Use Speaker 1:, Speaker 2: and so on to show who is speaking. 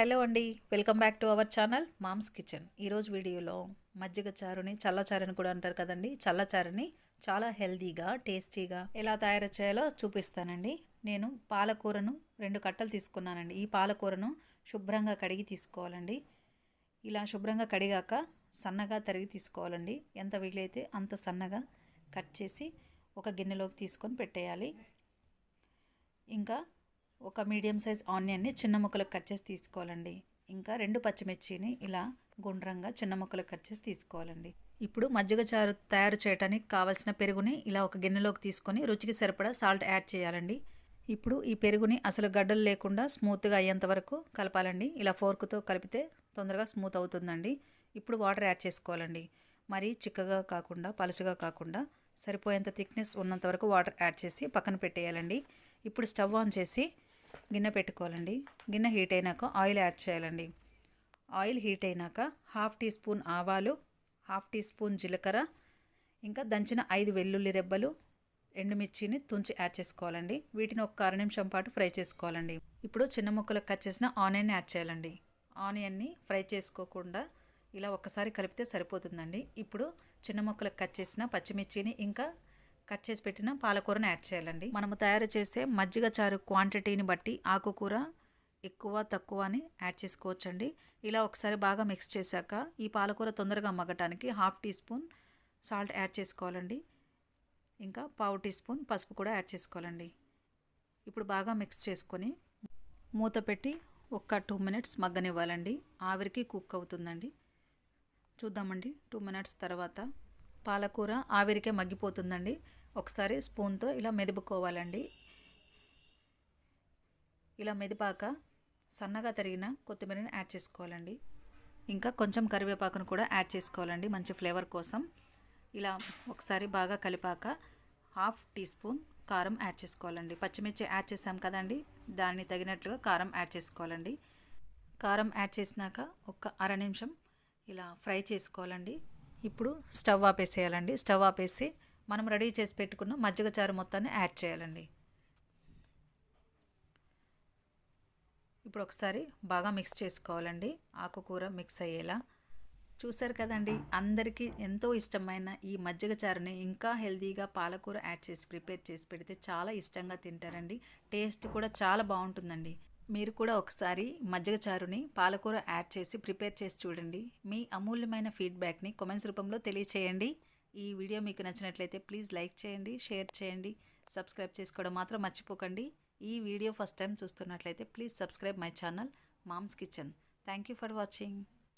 Speaker 1: hello అండి welcome back to our channel mom's kitchen ఈరోజు వీడియోలో మజ్జిగ చారుని చల్లచారుని కూడా అంటారు కదండి చల్లచారుని చాలా హెల్దీగా టేస్టీగా ఎలా తయారు చేయాలో చూపిస్తానండి నేను పాలకూరను రెండు కట్టలు తీసుకున్నానండి ఈ పాలకూరను శుభ్రంగా కడిగి తీసుకోవాలండి ఇలా శుభ్రంగా కడిగాక సన్నగా తరిగి తీసుకోవాలండి ఎంత వీలైతే అంత సన్నగా కట్ చేసి ఒక గిన్నెలోకి తీసుకొని పెట్టేయాలి ఇంకా ఒక మీడియం సైజ్ ఆనియన్ని చిన్న ముక్కలకు కట్ చేసి తీసుకోవాలండి ఇంకా రెండు పచ్చిమిర్చిని ఇలా గుండ్రంగా చిన్న ముక్కలకు కట్ చేసి తీసుకోవాలండి ఇప్పుడు మజ్జిగ చారు తయారు చేయడానికి కావలసిన పెరుగుని ఇలా ఒక గిన్నెలోకి తీసుకొని రుచికి సరిపడా సాల్ట్ యాడ్ చేయాలండి ఇప్పుడు ఈ పెరుగుని అసలు గడ్డలు లేకుండా స్మూత్గా అయ్యేంత వరకు కలపాలండి ఇలా ఫోర్క్తో కలిపితే తొందరగా స్మూత్ అవుతుందండి ఇప్పుడు వాటర్ యాడ్ చేసుకోవాలండి మరీ చిక్కగా కాకుండా పలుచగా కాకుండా సరిపోయేంత థిక్నెస్ ఉన్నంత వరకు వాటర్ యాడ్ చేసి పక్కన పెట్టేయాలండి ఇప్పుడు స్టవ్ ఆన్ చేసి గిన్నె పెట్టుకోవాలండి గిన్నె హీట్ అయినాక ఆయిల్ యాడ్ చేయాలండి ఆయిల్ హీట్ అయినాక హాఫ్ టీ స్పూన్ ఆవాలు హాఫ్ టీ స్పూన్ జీలకర్ర ఇంకా దంచిన ఐదు వెల్లుల్లి రెబ్బలు ఎండుమిర్చిని తుంచి యాడ్ చేసుకోవాలండి వీటిని ఒక అర నిమిషం పాటు ఫ్రై చేసుకోవాలండి ఇప్పుడు చిన్న ముక్కలకు కట్ చేసిన ఆనియన్ యాడ్ చేయాలండి ఆనియన్ని ఫ్రై చేసుకోకుండా ఇలా ఒక్కసారి కలిపితే సరిపోతుందండి ఇప్పుడు చిన్న ముక్కలకు కట్ చేసిన పచ్చిమిర్చిని ఇంకా కట్ చేసి పెట్టిన పాలకూరను యాడ్ చేయాలండి మనము తయారు చేసే మజ్జిగ చారు క్వాంటిటీని బట్టి ఆకుకూర ఎక్కువ తక్కువ అని యాడ్ చేసుకోవచ్చండి ఇలా ఒకసారి బాగా మిక్స్ చేశాక ఈ పాలకూర తొందరగా మగ్గటానికి half teaspoon salt add చేసుకోవాలండి ఇంకా పావు టీ స్పూన్ పసుపు కూడా యాడ్ చేసుకోవాలండి ఇప్పుడు బాగా మిక్స్ చేసుకొని మూత పెట్టి ఒక్క టూ మినిట్స్ మగ్గనివ్వాలండి ఆవిరికి కుక్ అవుతుందండి చూద్దామండి టూ మినిట్స్ తర్వాత పాలకూర ఆవిరికే మగ్గిపోతుందండి ఒకసారి స్పూన్తో ఇలా మెదుపుకోవాలండి ఇలా మెదిపాక సన్నగా తరిగిన కొత్తిమీరని యాడ్ చేసుకోవాలండి ఇంకా కొంచెం కరివేపాకును కూడా యాడ్ చేసుకోవాలండి మంచి ఫ్లేవర్ కోసం ఇలా ఒకసారి బాగా కలిపాక హాఫ్ టీ స్పూన్ కారం యాడ్ చేసుకోవాలండి పచ్చిమిర్చి యాడ్ చేసాం కదండి దాన్ని తగినట్లుగా కారం యాడ్ చేసుకోవాలండి కారం యాడ్ చేసినాక ఒక అర నిమిషం ఇలా ఫ్రై చేసుకోవాలండి ఇప్పుడు స్టవ్ ఆపేసేయాలండి స్టవ్ ఆపేసి మనం రెడీ చేసి పెట్టుకున్న మజ్జిగ చారు మొత్తాన్ని యాడ్ చేయాలండి ఇప్పుడు ఒకసారి బాగా మిక్స్ చేసుకోవాలండి ఆకుకూర మిక్స్ అయ్యేలా చూసారు కదండి అందరికీ ఎంతో ఇష్టమైన ఈ మజ్జిగ చారుని ఇంకా హెల్తీగా పాలకూర యాడ్ చేసి ప్రిపేర్ చేసి పెడితే చాలా ఇష్టంగా తింటారండి టేస్ట్ కూడా చాలా బాగుంటుందండి మీరు కూడా ఒకసారి మజ్జిగ చారుని పాలకూర యాడ్ చేసి ప్రిపేర్ చేసి చూడండి మీ అమూల్యమైన ఫీడ్బ్యాక్ని కామెంట్స్ రూపంలో తెలియచేయండి ఈ వీడియో మీకు నచ్చినట్లయితే ప్లీజ్ లైక్ చేయండి షేర్ చేయండి సబ్స్క్రైబ్ చేసుకోవడం మాత్రం మర్చిపోకండి ఈ వీడియో ఫస్ట్ టైం చూస్తున్నట్లయితే please subscribe my channel mom's kitchen thank you for watching